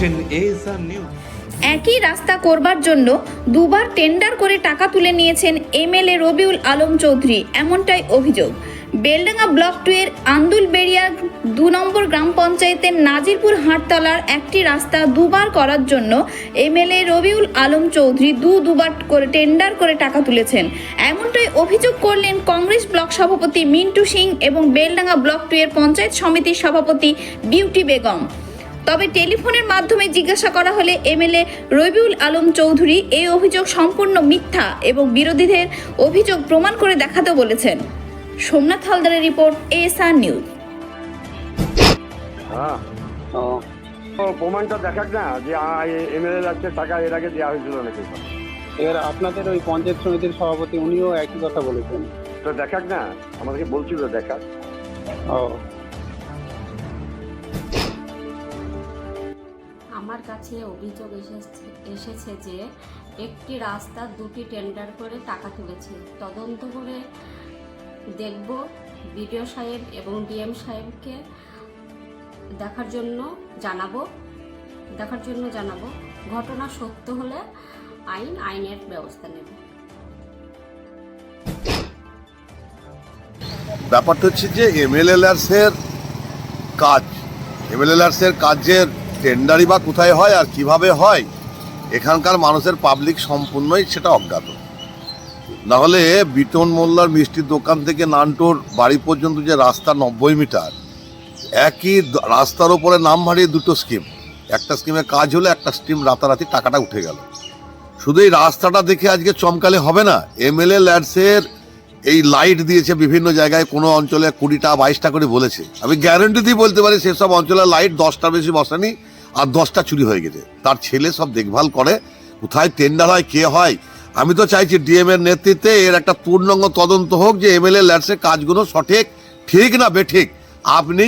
দেখছেন নিউজ একই রাস্তা করবার জন্য দুবার টেন্ডার করে টাকা তুলে নিয়েছেন এমএলএ রবিউল আলম চৌধুরী, এমনটাই অভিযোগ। বেলডাঙ্গা ব্লক টু এর আন্দুলবেড়িয়া দু নম্বর গ্রাম পঞ্চায়েতের নাজিরপুর হাটতলার একটি রাস্তা দুবার করার জন্য এমএলএ রবিউল আলম চৌধুরী দু দুবার করে টেন্ডার করে টাকা তুলেছেন। এমনটাই অভিযোগ করলেন কংগ্রেস ব্লক সভাপতি মিন্টু সিং এবং বেলডাঙ্গা ব্লক টু এর পঞ্চায়েত সমিতির সভাপতি বিউটি বেগম। তবে টেলিফোনের মাধ্যমে জিজ্ঞাসা করা হলে এমএলএ রবিউল আলম চৌধুরী এই অভিযোগ সম্পূর্ণ মিথ্যা এবং বিরোধীদের অভিযোগ প্রমাণ করে দেখাতে বলেছেন। সোমনাথ হালদারের রিপোর্ট এএসআর নিউজ। হ্যাঁ ও ও প্রমাণটা দেখাক না যে এমএলএ যাচ্ছে টাকা এর আগে দেওয়া হয়েছিল নাকি? এবার আপনাদের ওই পঞ্চায়েত সমিতির সভাপতি উনিও একই কথা বলেছেন। তো দেখাক না আমাদেরকে বলছিল দেখাক। ও আমার কাছে অভিযোগ এসেছে এসেছে যে একটি রাস্তা দুটি টেন্ডার করে টাকা তুলেছে। তদন্ত করে দেখব বিডিও সাহেব এবং ডিএম সাহেবকে দেখার জন্য জানাব, দেখার জন্য জানাব। ঘটনা সত্য হলে আইন, আইনের ব্যবস্থা নেব। ব্যাপারটা হচ্ছে যে এমএলএলার্সের কাজ এমএলএলার্সের কাজের টেন্ডারই বা কোথায় হয় আর কীভাবে হয়, এখানকার মানুষের পাবলিক সম্পূর্ণই সেটা অজ্ঞাত। নাহলে বিটন মোল্লার মিষ্টির দোকান থেকে নানটোর বাড়ি পর্যন্ত যে রাস্তা নব্বই মিটার, একই রাস্তার ওপরে নাম ভারিয়ে দুটো স্কিম একটা স্কিমে কাজ হলে, একটা স্কিম রাতারাতি টাকাটা উঠে গেল। শুধু এই রাস্তাটা দেখে আজকে চমকালে হবে না, এমএলএ ল্যাডসের এই লাইট দিয়েছে বিভিন্ন জায়গায়, কোনো অঞ্চলে কুড়িটা বাইশটা করে বলেছে। আমি গ্যারেন্টি দিয়ে বলতে পারি, সেসব অঞ্চলের লাইট দশটার বেশি বসেনি। আর দশটা চুরি হয়ে গেছে। তার ছেলে সব দেখভাল করে। কোথায় টেন্ডার হয়, কে হয়? আমি তো চাইছি ডিএম এর নেতৃত্বে এর একটা পূর্ণাঙ্গ তদন্ত হোক যে এমএলএ ল্যাডসের কাজগুলো সঠিক, ঠিক না বেঠিক। আপনি